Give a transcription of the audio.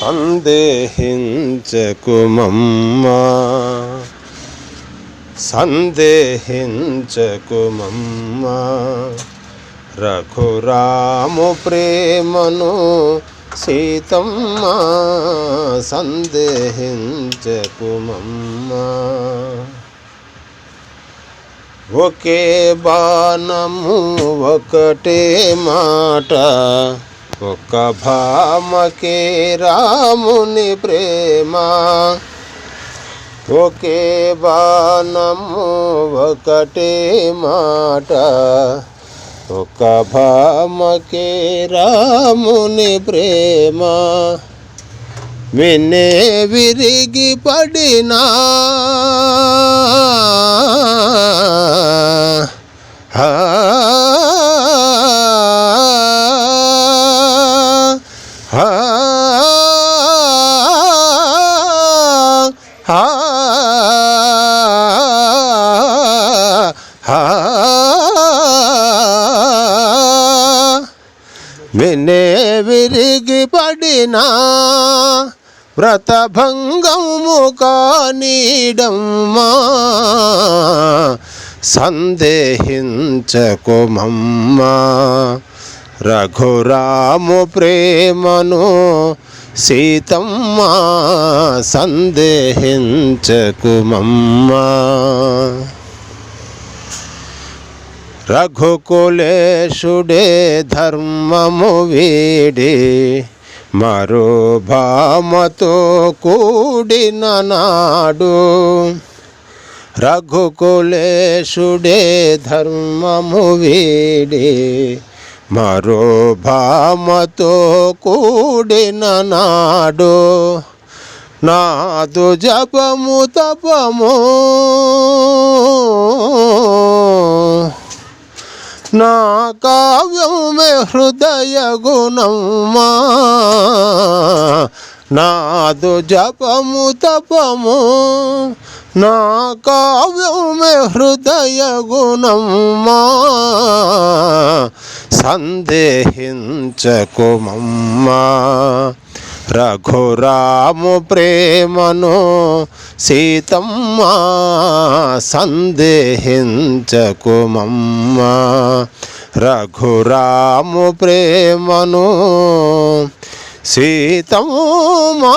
సందేహించకుమమ్మా. సందేహించకుమమ్మా. రఘురాము ప్రేమను సీతమ్మ సందేహించకుమమ్మ. ఒకే బాణము ఒకటే మాట ఒక భామకే రాముని ప్రేమ ఒకే బాణము ఒకటే మాట ఒక భామకే రాముని ప్రేమ వినే విరిగి పడినా వినే విరిగి పడినా వ్రతభంగము కానీడమ్మా. సందేహించకుమమ్మా. రఘురాము ప్రేమను సీతమ్మ సందేహించకుమమ్మ. రఘుకులేశుడే ధర్మము వీడి మరో భామతో కూడిన నాడు. రఘుకులేశుడే ధర్మము వీడి మరో భామతో కూడిన నాడు నాదు జపము తపము. నా కావ్యమే హృదయ గుణమ్మా నాదు జపము తపము నా కావ్యమే హృదయ గుణమ్మా. సందేహించకుమమ్మా రఘురాము ప్రేమను సీతమ్మ సందేహించకుమమ్మా రఘురాము ప్రేమను సీతమ్మా